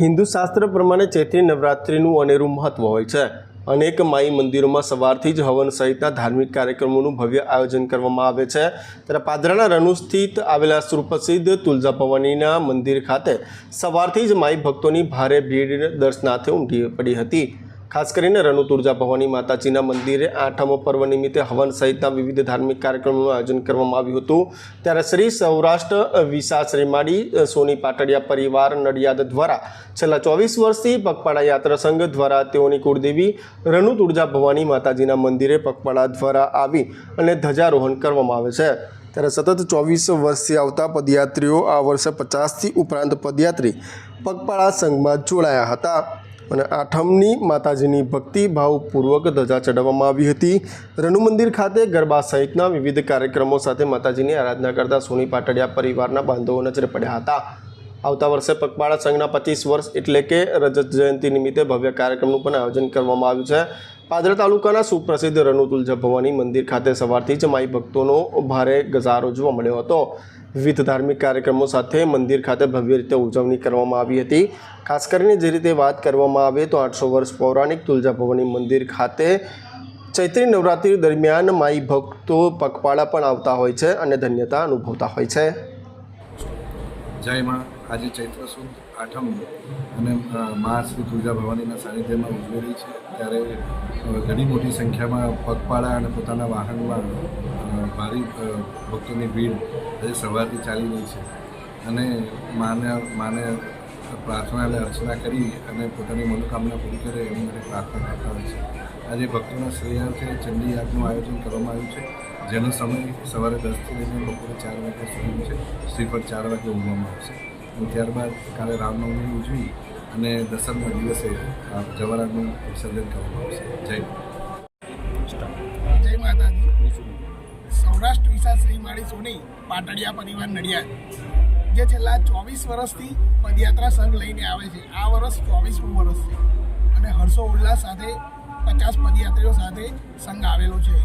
હિન્દુ શાસ્ત્ર પ્રમાણે ચૈત્રી નવરાત્રિનું અનેરું મહત્વ હોય છે. અનેક માઈ મંદિરોમાં સવારથી જ હવન સહિતના ધાર્મિક કાર્યક્રમોનું ભવ્ય આયોજન કરવામાં આવે છે. ત્યારે પાદરાના રનુ સ્થિત આવેલા સુપ્રસિદ્ધ તુલજા ભવાનીના મંદિર ખાતે સવારથી જ માઈ ભક્તોની ભારે ભીડ દર્શનાર્થે ઉમટી પડી હતી. ખાસ કરીને રણુ તુળજા ભવાની માતાજીના મંદિરે આઠમો પર્વ નિમિત્તે હવન સહિતના વિવિધ ધાર્મિક કાર્યક્રમોનું આયોજન કરવામાં આવ્યું હતું. ત્યારે શ્રી સૌરાષ્ટ્ર વિશા રેમાડી સોની પાટડિયા પરિવાર, નડિયાદ દ્વારા છેલ્લા ચોવીસ વર્ષથી પગપાળા યાત્રા સંઘ દ્વારા તેઓની કુળદેવી રણુ તુળજા ભવાની માતાજીના મંદિરે પગપાળા દ્વારા આવી અને ધ્વજારોહણ કરવામાં આવે છે. ત્યારે સતત ચોવીસ વર્ષથી આવતા પદયાત્રીઓ આ વર્ષે પચાસથી ઉપરાંત પદયાત્રી પગપાળા સંઘમાં જોડાયા હતા. અને આઠમની માતાજીની ભક્તિભાવપૂર્વક ધજા ચડાવવામાં આવી હતી. રનુ મંદિર ખાતે ગરબા સહિતના વિવિધ કાર્યક્રમો સાથે માતાજીની આરાધના કરતા સોની પાટડિયા પરિવારના બાંધવો નજરે પડ્યા હતા. આવતા વર્ષે પગપાળા સંઘના પચીસ વર્ષ એટલે કે રજત જયંતિ નિમિત્તે ભવ્ય કાર્યક્રમનું પણ આયોજન કરવામાં આવ્યું છે. પાદરા તાલુકાના સુપ્રસિદ્ધ રનુતુલજા ભવાની મંદિર ખાતે સવારથી જ માઈ ભક્તોનો ભારે ગજારો જોવા મળ્યો હતો. વિવિધ ધાર્મિક કાર્યક્રમો સાથે મંદિર ખાતે ભવ્ય રીતે ઉજવણી કરવામાં આવી હતી. ખાસ કરીને જે રીતે વાત કરવામાં આવે તો આઠસો વર્ષ પૌરાણિક તુલજા ભવાની મંદિર ખાતે ચૈત્રી નવરાત્રિ દરમિયાન માઈ ભક્તો પગપાળા પણ આવતા હોય છે અને ધન્યતા અનુભવતા હોય છે. જય માં. આજે ચૈત્ર સુદ આઠમ અને મા શ્રી તુલજા ભવાનીના સાનિધ્યમાં ઉજવેલી છે. ત્યારે ઘણી મોટી સંખ્યામાં પગપાળા અને પોતાના વાહનમાં ભારે ભક્તોની ભીડ આજે સવારથી ચાલી રહી છે. અને માને માને પ્રાર્થના અને અર્ચના કરી અને પોતાની મનોકામના પૂરી કરે એની માટે પ્રાર્થના કરતા હોય છે. આજે ભક્તોના શ્રેયાર્થે ચંડી યાગનું આયોજન કરવામાં આવ્યું છે. જેનો સમય સવારે દસથી લઈને બપોરે ચાર વાગ્યા સુધીનો છે. શ્રીફળ ચાર વાગે ઉજવવામાં આવશે. અને ત્યારબાદ કાલે રામનવમી ઉજવી અને દસમના દિવસે જવારાનું વિસર્જન કરવામાં આવશે. જય જય માતાજી. સૌરાષ્ટ્ર વિસા શ્રી માળી સોની, પાટડિયા પરિવાર નડિયાદ, જે છેલ્લા ચોવીસ વર્ષથી પદયાત્રા સંઘ લઈને આવે છે. આ વર્ષ ચોવીસમું વર્ષ છે. અને હર્ષો ઉલ્લાસ સાથે પચાસ પદયાત્રીઓ સાથે સંઘ આવેલો છે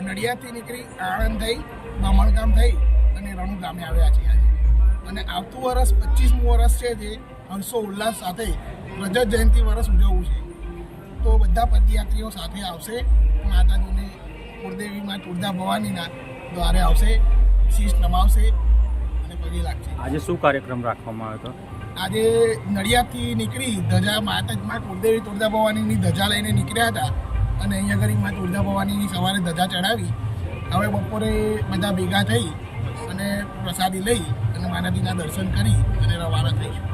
નડિયાદથી નીકળી આણંદ થઈ બામણગામ થઈ અને રણુ ગામે આવ્યા છે આજે. અને આવતું વર્ષ પચીસમું વર્ષ છે જે હર્ષો ઉલ્લાસ સાથે રજત જયંતિ વર્ષ ઉજવવું છે. તો બધા પદયાત્રીઓ સાથે આવશે. માતાજીને કુળદેવીમાં તુળજા ભવાનીના દ્વારે આવશે શીશ નમાવશે અને પગે લાગશે. આજે શું કાર્યક્રમ રાખવામાં આવ્યો હતો? આજે નડિયાદથી નીકળી ધજા માતાજમાં કુળદેવી તુળજા ભવાનીની ધજા લઈને નીકળ્યા હતા અને અહીંયા આગળમાં તુળજા ભવાનીની સવારે ધજા ચડાવી હવે બપોરે બધા ભેગા થઈ અને પ્રસાદી લઈ અને માતાજીના દર્શન કરી અને રવાના થઈશું.